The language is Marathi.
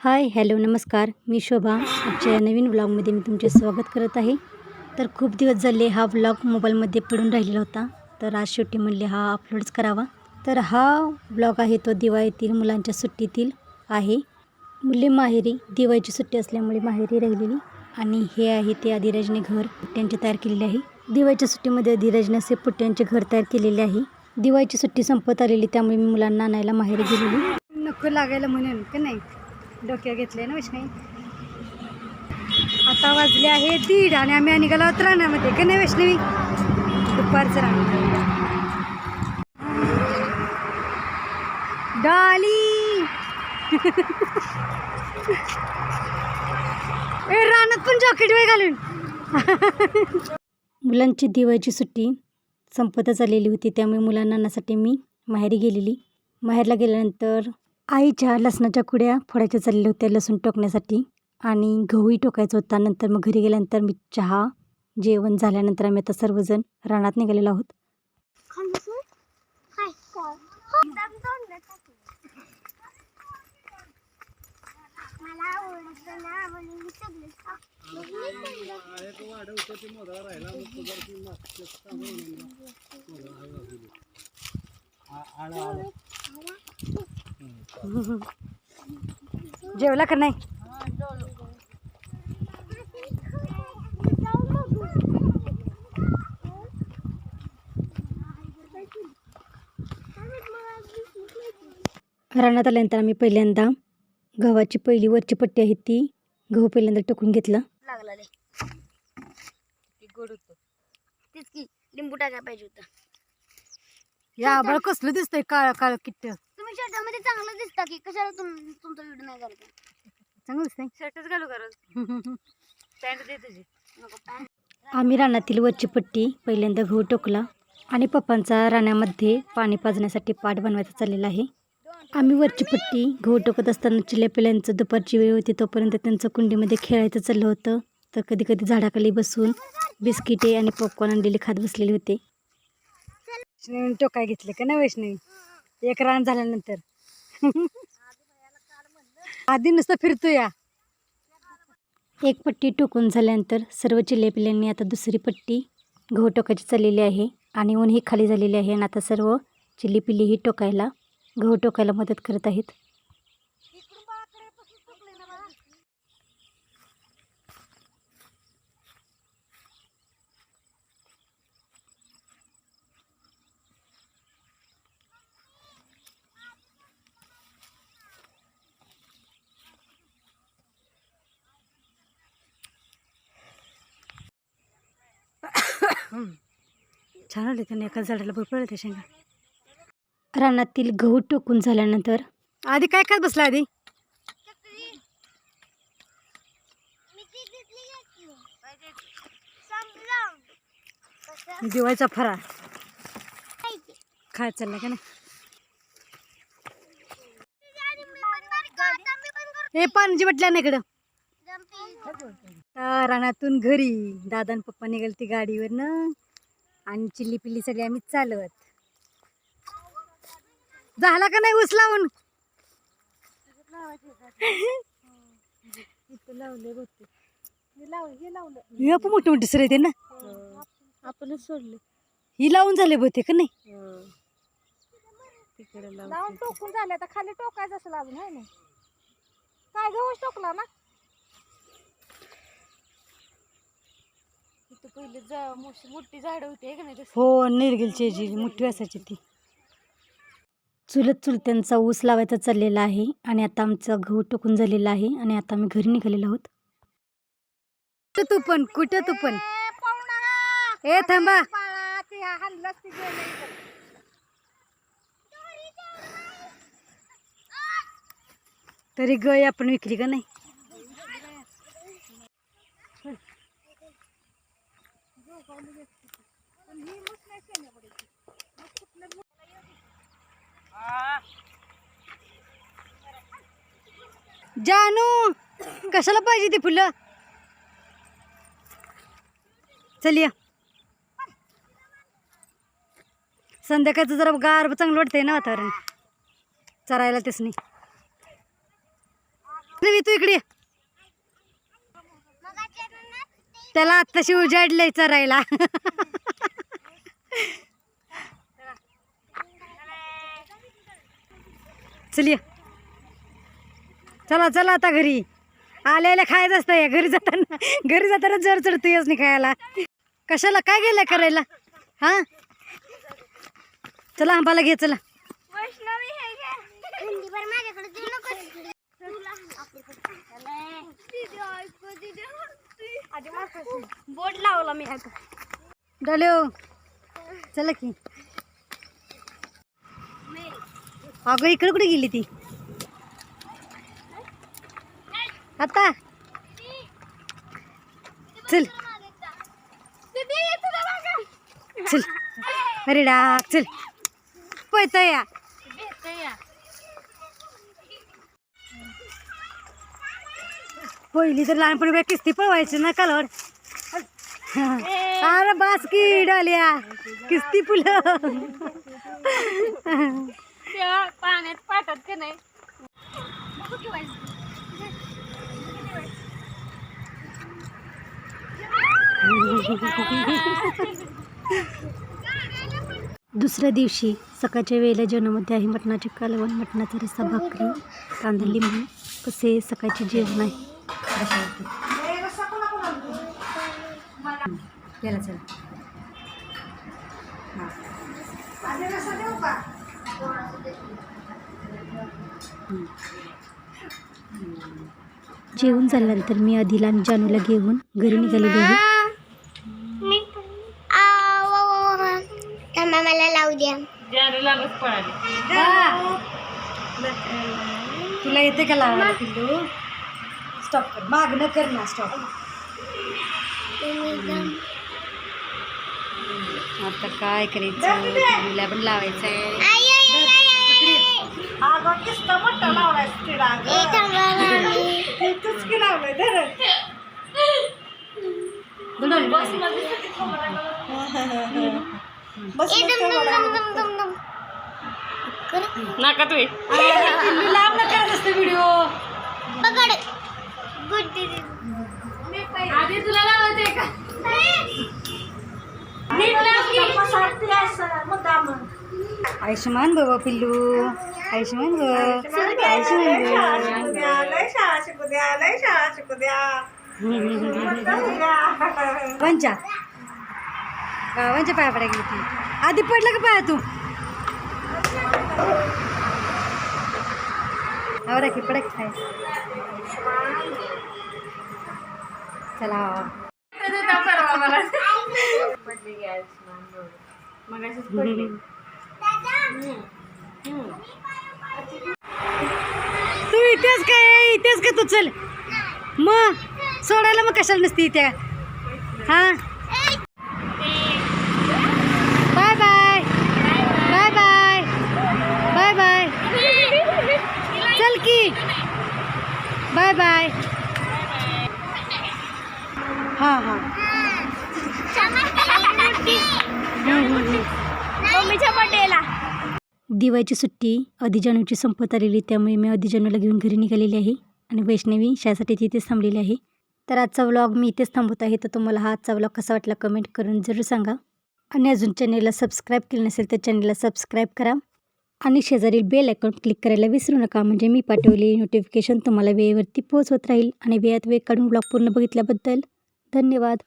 हाय हॅलो नमस्कार. मी शोभा. आजच्या या नवीन व्लॉगमध्ये मी तुमचे स्वागत करत आहे. तर खूप दिवस झाले हा व्लॉग मोबाईलमध्ये पडून राहिलेला होता. तर आज शेवटी म्हणले हा अपलोडच करावा. तर हा व्लॉग आहे तो दिवाळीतील मुलांच्या सुट्टीतील आहे. मुले माहेरी दिवाळीची सुट्टी असल्यामुळे माहेरी राहिलेली. आणि हे आहे ते अधिराजने घर पुट्ट्यांचे तयार केलेले आहे. दिवाळीच्या सुट्टीमध्ये अधिराजने असे पुट्ट्यांचे घर तयार केलेले आहे. दिवाळीची सुट्टी संपत आलेली त्यामुळे मी मुलांना आणायला माहेरी गेलेली. नको लागायला म्हणून का नाही? डोक्या घेतले ना वैष्णवी आता वाजले आहे दीड आणि आम्ही निघालो आहोत रानामध्ये. का नाही वैष्णवी दुपारचं रान. डाली! ए रानात पण जॉकेट वे घालून. मुलांची दिवाळीची सुट्टी संपतच आलेली होती त्यामुळे मुलांना आणण्यासाठी मी माहेरी गेलेली. माहेरला गेल्यानंतर आईच्या लसणाच्या कुड्या फोडायच्या चाललेल्या होत्या लसूण टोकण्यासाठी. आणि गहूही टोकायचा होता. नंतर मग घरी गेल्यानंतर मी चहा जेवण झाल्यानंतर आम्ही आता सर्वजण रानात निघालेलो आहोत. जेवला का नाही? रानात आल्यानंतर आम्ही पहिल्यांदा गव्हाची पहिली वरची पट्टी आहे ती गहू पहिल्यांदा टोकून घेतला. लागला लय. गोड होतो. तेच की लिंबू टाकायला पाहिजे होतं. या आबाळ कसलं दिसतंय काळ काळ किट्ट. तुम्ही शर्टामध्ये चांगलं दिसता की कशाला तुम तुमचा व्हिडिओ नाही करत. चांगलं दिसतंय शर्टच घालू करत पॅन्ट दे तुझी. नको पॅन्ट आम्ही रानातील वरची पट्टी पहिल्यांदा गहू टोकला आणि पप्पांचा रानामध्ये पाणी पाजण्यासाठी पाट बनवायचा चाललेला आहे. आम्ही वरची पट्टी गहू टोकत असताना चिल्या पिल्यांचं दुपारची वेळ होती तोपर्यंत त्यांचं कुंडीमध्ये खेळायचं चाललं होतं. तर कधी कधी झाडाखाली बसून बिस्किटे आणि पॉपकॉर्न आणलेले खात बसलेले होते. टोकाय घेतले का ना वैष्णवी? एक रान झाल्यानंतर. आधी नुसतं फिरतो या एक पट्टी टोकून झाल्यानंतर सर्व चिल्ले पिल्ल्यांनी आता दुसरी पट्टी गहू टोकायची चाललेली आहे आणि ऊनही खाली झालेली आहे आणि आता सर्व चिल्ली ही टोकायला गहू टोकायला मदत करत आहेत. छान आले त्यांनी एका झाडाला भरपूर ते शेंगा. रानातील गहू टोकून झाल्यानंतर आधी काय खात बसला आधी? दिवाळीचा फराळ. खायचं चालला का नाही? हे पाण्याची बटल्या ना इकडं. तर रानातून घरी दादा आणि पप्पा निघाल ती गाडीवरनं. आणि चिल्ली पिल्ली सगळी आम्ही चालवत झाला का नाही ऊस लावून? हे पण मोठे मोठे सर येते ना? आपणच सोडले. ही लावून झाले बहुते का नाही? तिकडे लावून टोकून झाले. आता खाली टोकायचं असेल अजून आहे ना काय गहूच टोकला ना? तिथं पहिले जा मोठी मोठी झाडं होती आहे का नाही तसं हो निर्गिलची जी मोठी असायची ती. चुलत चुलत्यांचा ऊस लावायचा चाललेला आहे आणि आता आमचा गहू टोकून झालेला आहे आणि आता आम्ही घरी निघालेलो आहोत. कुठं तू पण? कुठं तू पण? ए थांबा. तरी गय आपण विकली का नाही? जानू कशाला पाहिजे ती फुलं? चल या. संध्याकाळचं जरा गार चांगलं वाटतंय ना वातावरण. चरायला तेच नाही. तू इकडे ये. त्याला आत्ताशी उजाडलंय चरायला. चल ये. चला चला आता घरी. आल्याला खायचं असतं या घरी जाताना. घरी जाताना जर चढतो नाही खायला. कशाला? काय गेलं करायला? हा? चला आंबाला घे चला. बोर्ड लावला मी. आता डलो चला की. अगं इकडे कुठे गेली ती? आता? चल. चल. अरे डाक चल. पळत या. पहिली तर लहानपणी किस्ती पळवायची ना कलर अरे बास की डालिया किस्ती फुलं. पाण्यात पाठत का नाही? दुसऱ्या दिवशी सकाळच्या वेळेला जेवणामध्ये आहे मटणाचे कालवण मटणाचा रस्सा भाकरी कांदा लिंबू कसे सकाळचे जेवण आहे? याला चला. जेवण झाल्यानंतर मी आधीला आणि जानूला घेऊन घरी निघालेली आहे. मला लावू द्या. तुला येते का लावायला पिल्लू? स्टॉप कर. मागणं कर ना स्टॉप आता काय करायचं? पिल्लूला पण लावायचं आहे नका तुम्ही पिल्लू लांब न करत असते व्हिडिओ आधी तुला लावायचंय का? आयुष्यमान बाबा पिल्लू. आयुष्यमान ग आयुष्यमान पंचा बाबांच्या पाया पडा गेली ती. आधी पडलं का पाया तू? आवरा की पडक खाय चला. मग पडली. तू इथेच काय इथेच का तू चल. मग सोडायला मग कशाला नसती इथे? हा? Bye bye bye bye bye bye चल की. बाय बाय हां. हां. मम्मीच्या बर्थडेला दिवाळीची सुट्टी अधिजानूची संपत आलेली त्यामुळे मी अधिजानूला घेऊन घरी निघालेली आहे. आणि वैष्णवी शाळेसाठी तिथेच थांबलेली आहे. तर आजचा व्लॉग मी इथेच थांबवत आहे. तर तुम्हाला हा आजचा व्लॉग कसा वाटला कमेंट करून जरूर सांगा. आणि अजून चॅनेलला सबस्क्राईब केलं नसेल तर चॅनेलला सबस्क्राईब करा. आणि शेजारील बेल आयकॉन क्लिक करायला विसरू नका. म्हणजे मी पाठवलेली नोटिफिकेशन तुम्हाला वेळेवरती पोहोचवत राहील. आणि वेळात वेळ काढून ब्लॉग पूर्ण बघितल्याबद्दल धन्यवाद.